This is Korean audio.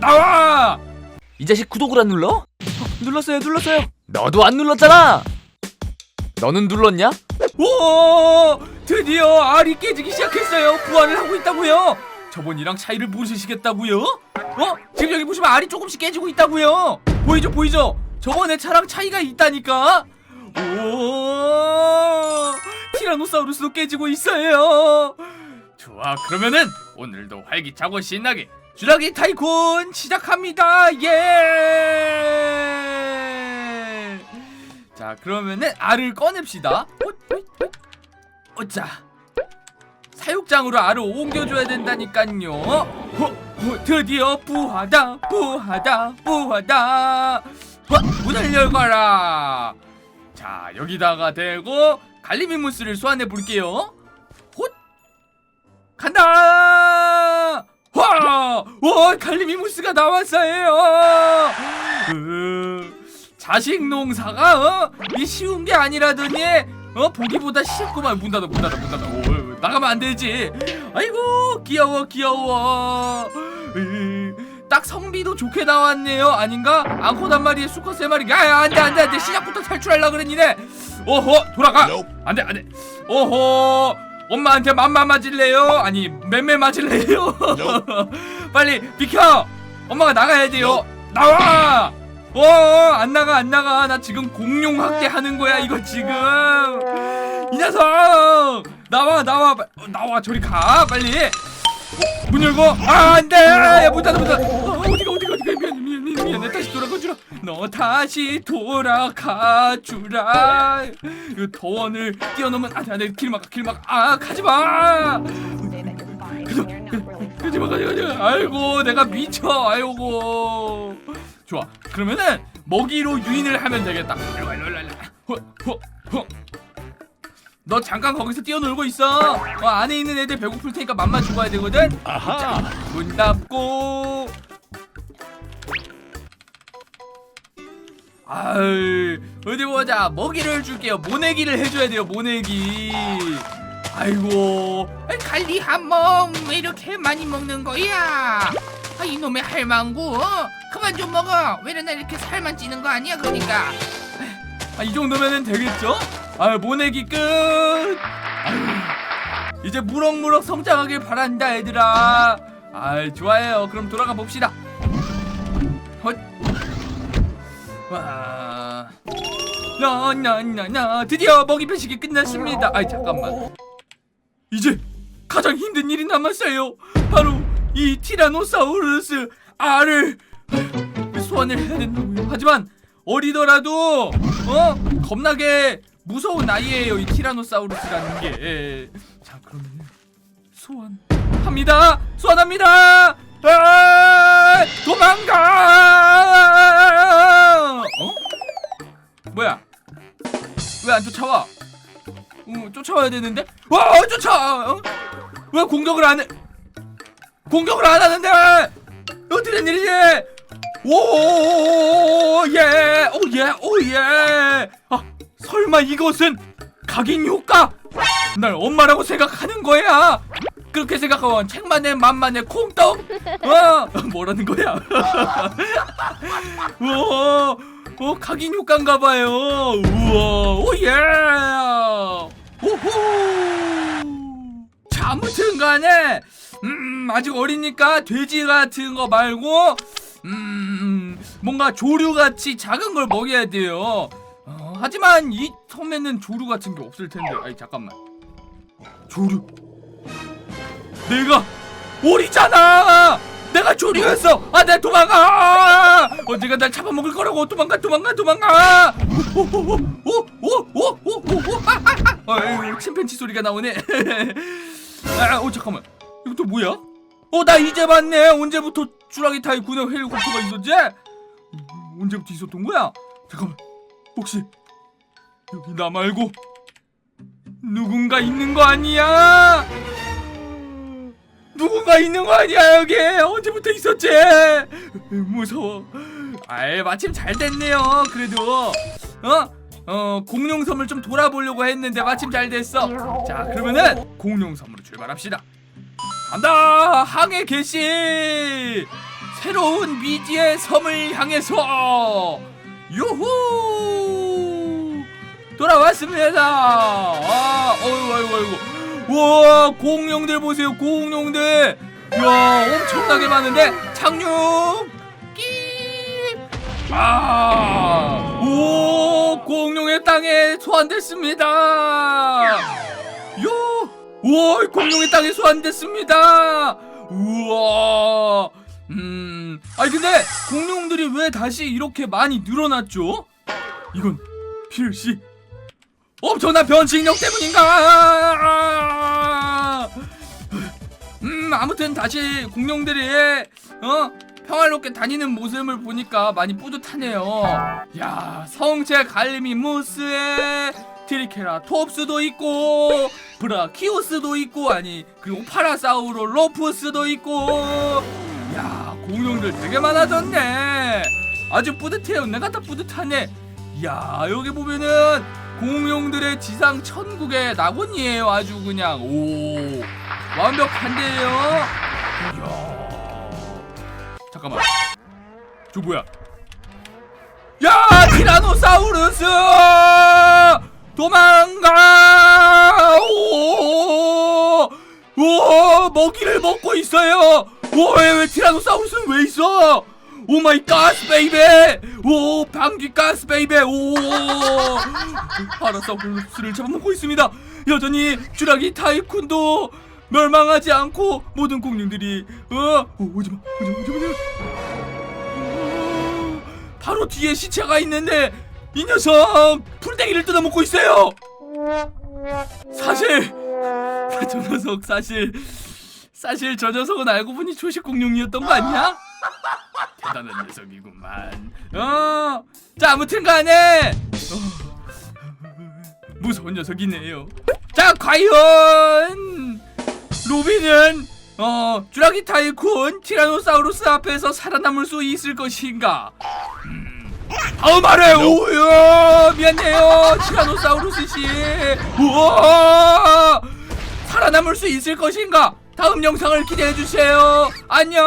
나와! 이 자식 구독을 안 눌러? 눌렀어요, 눌렀어요. 너도 안 눌렀잖아. 너는 눌렀냐? 오! 드디어 알이 깨지기 시작했어요. 부활을 하고 있다고요. 저번이랑 차이를 모르시겠다고요? 어? 지금 여기 보시면 알이 조금씩 깨지고 있다고요. 보이죠, 보이죠? 저번에 차랑 차이가 있다니까. 오! 티라노사우루스도 깨지고 있어요. 좋아, 그러면은 오늘도 활기차고 신나게 주라기 타이쿤 시작합니다. 예! 자, 그러면은 알을 꺼냅시다. 헛, 헛, 헛. 어짜. 사육장으로 알을 옮겨줘야 된다니깐요. 어, 어, 드디어 부하다, 부하다, 부하다. 어, 문을 열거라. 자, 여기다가 대고 갈리미무스를 소환해 볼게요. 헛! 간다! 와! 와, 갈리미무스가 나왔어요! 으, 자식 농사가, 어? 이 쉬운 게 아니라더니, 어? 보기보다 쉽구만. 문 닫아, 문 닫아, 문 닫아. 오, 나가면 안 되지. 아이고, 귀여워, 귀여워. 으, 딱 성비도 좋게 나왔네요. 아닌가? 앙코 단 마리에 수컷 세 마리. 야, 야, 안 돼, 안 돼, 안 돼. 시작부터 탈출하려 그랬니네. 오호, 돌아가. 안 돼, 안 돼. 오호. 엄마한테 맘마 맞을래요? 아니 맴매 맞을래요? 빨리 비켜! 엄마가 나가야 돼요. 나와! 어, 안 나가 안 나가. 나 지금 공룡 학대 하는 거야 이거 지금. 이 녀석! 나와 나와 빠- 어, 나와 저리 가 빨리. 어, 문 열고 아 안돼 야 문 닫아 문 닫아 어, 다시 돌아가 주라. 너 다시 돌아가 주라. 그 더원을 뛰어넘으면 안돼 안돼 길 막아 길 막아. 아 가지 마. 가지 마 가지마 가지마. 아이고 내가 미쳐. 아이고. 좋아. 그러면은 먹이로 유인을 하면 되겠다. 일로와 일로와 호호호 너 잠깐 거기서 뛰어놀고 있어. 어, 안에 있는 애들 배고플 테니까 맘만 죽어야 되거든. 아하. 문 닫고 아유 어디 보자. 먹이를 줄게요. 모내기를 해줘야 돼요 모내기. 아이고. 아이, 갈리 한몸 왜 이렇게 많이 먹는 거야? 아, 이놈의 할망구. 어? 그만 좀 먹어. 왜 이러나 이렇게 살만 찌는 거 아니야 그러니까. 아, 이 정도면은 되겠죠? 아유 모내기 끝. 아유, 이제 무럭무럭 성장하길 바란다 얘들아. 아이 좋아요. 그럼 돌아가 봅시다. 헛. 와. 나나나나. 드디어 먹이 배식이 끝났습니다. 아이 잠깐만. 이제 가장 힘든 일이 남았어요. 바로 이 티라노사우루스 알을 소환을 해야 된다고요. 하지만 어리더라도 어? 겁나게 무서운 아이예요 이 티라노사우루스라는 게 자 그러면 소환합니다. 소환합니다! 아, 쫓아와야 되는데 와 쫓아 어? 왜 공격을 안해 공격을 안 하는데 어떻게 된 일이지 오예 오예 오예 아 설마 이것은 각인 효과 날 엄마라고 생각하는 거야 그렇게 생각하면 책만의 맘만의 콩떡 어 뭐라는 거야 우와 어 각인 효과인가 봐요 우와 오예 오호! 자 아무튼 간에 음 아직 어리니까 돼지 같은 거 말고 음 뭔가 조류같이 작은 걸 먹여야 돼요. 어, 하지만 이 섬에는 조류 같은 게 없을 텐데. 아니 잠깐만. 조류? 내가 오리잖아! 내가 조류였어! 아 내 도망가! 언젠가 날 잡아먹을 거라고! 도망가 도망가 도망가! 오 오 오 오 오오오 아유 침팬지 소리가 나오네 아, 어 잠깐만 이거 또 뭐야? 어 나 이제 봤네 언제부터 주라기 타입 군의 헬리콥터가 있었지? 음, 언제부터 있었던 거야? 잠깐만 혹시 여기 나 말고 누군가 있는 거 아니야? 누군가 있는 거 아니야 여기 언제부터 있었지? 무서워 아이 마침 잘 됐네요 그래도 어? 어 공룡섬을 좀 돌아보려고 했는데 마침 잘 됐어 자 그러면은 공룡섬으로 출발합시다 간다 항해 개시 새로운 미지의 섬을 향해서 유후 돌아왔습니다. 아, 어이구, 어이구, 어이구. 우와, 공룡들 보세요, 공룡들. 이야, 엄청나게 많은데, 착륙! 끼! 아, 오, 공룡의 땅에 소환됐습니다. 요, 우와, 공룡의 땅에 소환됐습니다. 우와, 음, 아니 근데 공룡들이 왜 다시 이렇게 많이 늘어났죠? 이건 필시 엄청난 변신력 때문인가? 음, 아무튼 다시 공룡들이 어 평화롭게 다니는 모습을 보니까 많이 뿌듯하네요. 야, 성체 갈리미무스에 트리케라톱스도 있고 브라키오스도 있고 아니 그리고 파라사우로로프스도 있고. 야 공룡들 되게 많아졌네. 아주 뿌듯해요. 내가 다 뿌듯하네. 야 여기 보면은 공룡들의 지상 천국의 낙원이에요. 아주 그냥 오 완벽한데요 잠깐만. 저 뭐야? 야 티라노사우루스! 도망가! 오, 오 먹이를 먹고 있어요! 오왜 왜 티라노사우루스는 왜 있어? 오 마이 가스 베이베! 오 방귀 가스 베이베! 오 파라사우루스를 잡아먹고 있습니다. 여전히 쭈라기 타이쿤도 멸망하지 않고 모든 공룡들이 어 오, 오지마 오지마 오지마 오지마 오, 바로 뒤에 시체가 있는데 이 녀석 풀떼기를 뜯어먹고 있어요. 사실 저 녀석 사실 사실 저 녀석은 알고 보니 초식 공룡이었던 거 아니야? 대단한 녀석이구만. 어, 자 아무튼 간에 어, 무서운 녀석이네요. 자 과연 로비는 어 쭈라기 타이쿤 티라노사우루스 앞에서 살아남을 수 있을 것인가? 아 말해! 오야 미안해요 티라노사우루스 씨. 우와! 살아남을 수 있을 것인가? 다음 영상을 기대해 주세요. 안녕